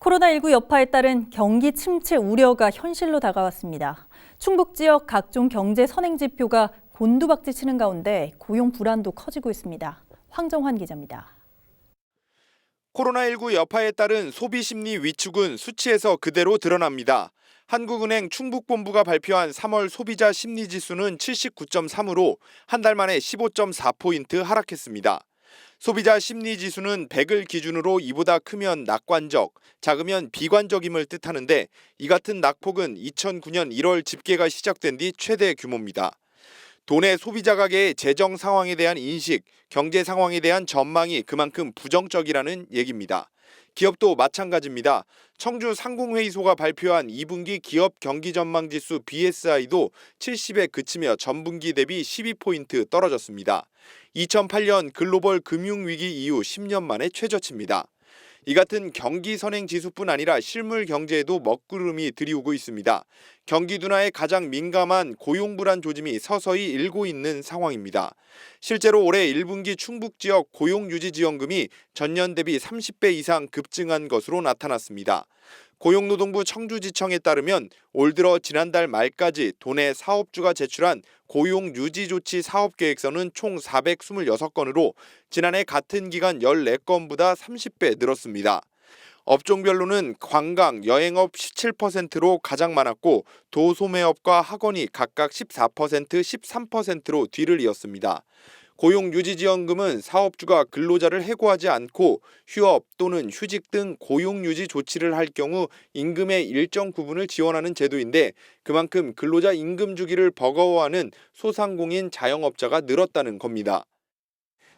코로나19 여파에 따른 경기 침체 우려가 현실로 다가왔습니다. 충북 지역 각종 경제 선행 지표가 곤두박질 치는 가운데 고용 불안도 커지고 있습니다. 황정환 기자입니다. 코로나19 여파에 따른 소비 심리 위축은 수치에서 그대로 드러납니다. 한국은행 충북본부가 발표한 3월 소비자 심리 지수는 79.3으로 한 달 만에 15.4포인트 하락했습니다. 소비자 심리 지수는 100을 기준으로 이보다 크면 낙관적, 작으면 비관적임을 뜻하는데 이 같은 낙폭은 2009년 1월 집계가 시작된 뒤 최대 규모입니다. 도내 소비자 가계의 재정 상황에 대한 인식, 경제 상황에 대한 전망이 그만큼 부정적이라는 얘기입니다. 기업도 마찬가지입니다. 청주 상공회의소가 발표한 2분기 기업 경기 전망 지수 BSI도 70에 그치며 전분기 대비 12포인트 떨어졌습니다. 2008년 글로벌 금융위기 이후 10년 만에 최저치입니다. 이 같은 경기 선행 지수뿐 아니라 실물 경제에도 먹구름이 들이우고 있습니다. 경기 둔화에 가장 민감한 고용 불안 조짐이 서서히 일고 있는 상황입니다. 실제로 올해 1분기 충북 지역 고용 유지 지원금이 전년 대비 30배 이상 급증한 것으로 나타났습니다. 고용노동부 청주지청에 따르면 올 들어 지난달 말까지 도내 사업주가 제출한 고용 유지 조치 사업 계획서는 총 426건으로 지난해 같은 기간 14건보다 30배 늘었습니다. 업종별로는 관광, 여행업 17%로 가장 많았고 도소매업과 학원이 각각 14%, 13%로 뒤를 이었습니다. 고용유지지원금은 사업주가 근로자를 해고하지 않고 휴업 또는 휴직 등 고용유지 조치를 할 경우 임금의 일정 부분을 지원하는 제도인데 그만큼 근로자 임금 주기를 버거워하는 소상공인 자영업자가 늘었다는 겁니다.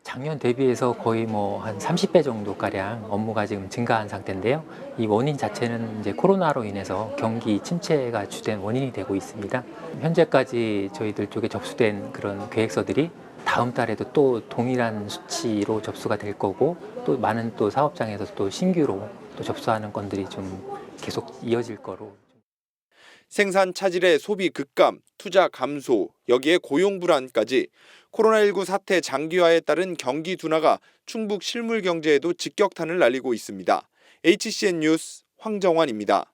작년 대비해서 거의 뭐 한 30배 정도 가량 업무가 지금 증가한 상태인데요. 이 원인 자체는 이제 코로나로 인해서 경기 침체가 주된 원인이 되고 있습니다. 현재까지 저희들 쪽에 접수된 그런 계획서들이 다음 달에도 또 동일한 수치로 접수가 될 거고 또 많은 또 사업장에서 또 신규로 또 접수하는 건들이 좀 계속 이어질 거로 생산 차질의 소비 급감, 투자 감소, 여기에 고용 불안까지 코로나19 사태 장기화에 따른 경기 둔화가 충북 실물 경제에도 직격탄을 날리고 있습니다. HCN 뉴스 황정환입니다.